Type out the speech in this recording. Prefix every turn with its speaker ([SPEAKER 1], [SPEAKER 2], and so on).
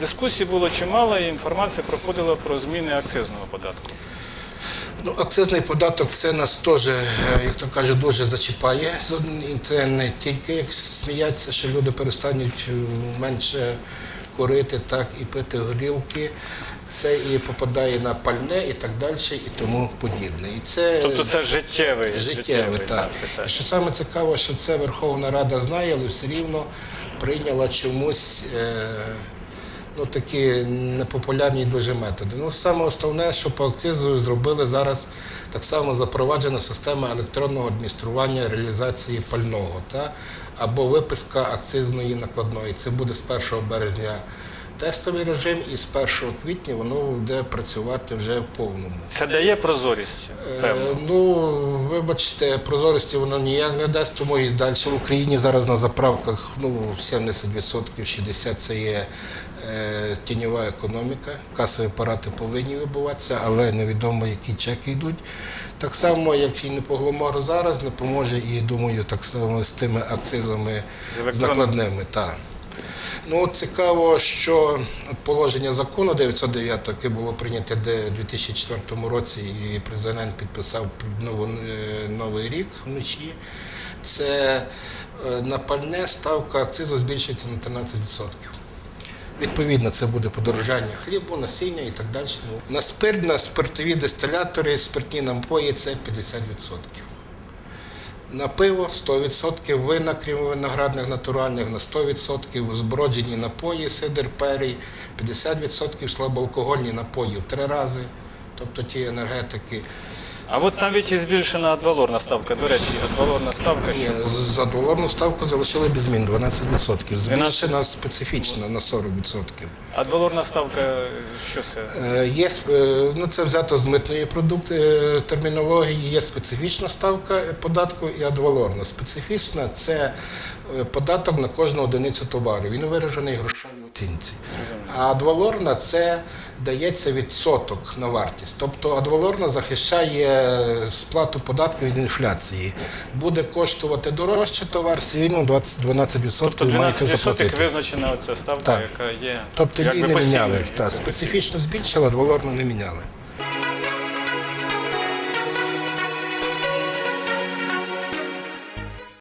[SPEAKER 1] Дискусій було чимало, і інформація проходила про зміни акцизного податку.
[SPEAKER 2] Ну, акцизний податок це нас теж, е, як то кажуть, дуже зачіпає. І це не тільки як сміяться, що люди перестануть е, менше курити, так і пити горілки. Це і попадає на пальне і так далі, і тому подібне. І це
[SPEAKER 1] Тобто це життєвий,
[SPEAKER 2] життєве,
[SPEAKER 1] да,
[SPEAKER 2] так.
[SPEAKER 1] питання.
[SPEAKER 2] Що саме цікаво, що це Верховна Рада знає, але все рівно прийняла чомусь е, ну, такі непопулярні дуже методи. Ну, саме основне, що по акцизу зробили зараз так само запроваджена система електронного адміністрування реалізації пального та, або виписка акцизної накладної. Це буде з 1 березня тестовий режим, і з 1 квітня воно буде працювати вже в повному.
[SPEAKER 1] Це дає прозорість,
[SPEAKER 2] Е. Ну, вибачте, прозорості воно ніяк не дасть, тому і далі в Україні зараз на заправках ну, 70%, 60% це є е, тіньова економіка. Касові апарати повинні вибуватися, але невідомо, які чеки йдуть. Так само, як і не по Гломору зараз, не поможе і думаю, так само з тими акцизами
[SPEAKER 1] З
[SPEAKER 2] з накладними. Так. Ну, цікаво, що положення закону 909, яке було прийнято де- у 2004 році, і президент підписав е, новий рік вночі. Це е, на пальне ставка акцизу збільшується на 13%. Відповідно, це буде подорожання хлібу, насіння і так далі. Ну, На спирт, на спиртові дистилятори, спиртні напої це 50%. На пиво 100%, вина, крім виноградних натуральних, на 100%, зброджені напої, сидр, перій, 50% слабоалкогольні напої в три рази, тобто ті енергетики.
[SPEAKER 1] А от навіть і збільшена адвалорна ставка. До речі, адвалорна ставка
[SPEAKER 2] Ні,
[SPEAKER 1] що
[SPEAKER 2] за доларну ставку залишили без змін 12%. Збільшена специфічна на 40%.
[SPEAKER 1] адвалорна ставка, що це?
[SPEAKER 2] Е, Є сп- е, ну це взято з митної продукти е, термінології. Є специфічна ставка податку і адвалорна. Специфічна це е, податок на кожну одиницю товару. Він виражений в грошовій оцінці. А адвалорна це дається відсоток на вартість. Тобто адвалорна захищає сплату податків від інфляції. Буде коштувати дорожче товар, все рівно 12%
[SPEAKER 1] Тобто 12%
[SPEAKER 2] заплатити.
[SPEAKER 1] визначена оця ставка,
[SPEAKER 2] Так.
[SPEAKER 1] яка є.
[SPEAKER 2] Тобто її не міняли. Та, специфічно збільшили, адвалорну не міняли.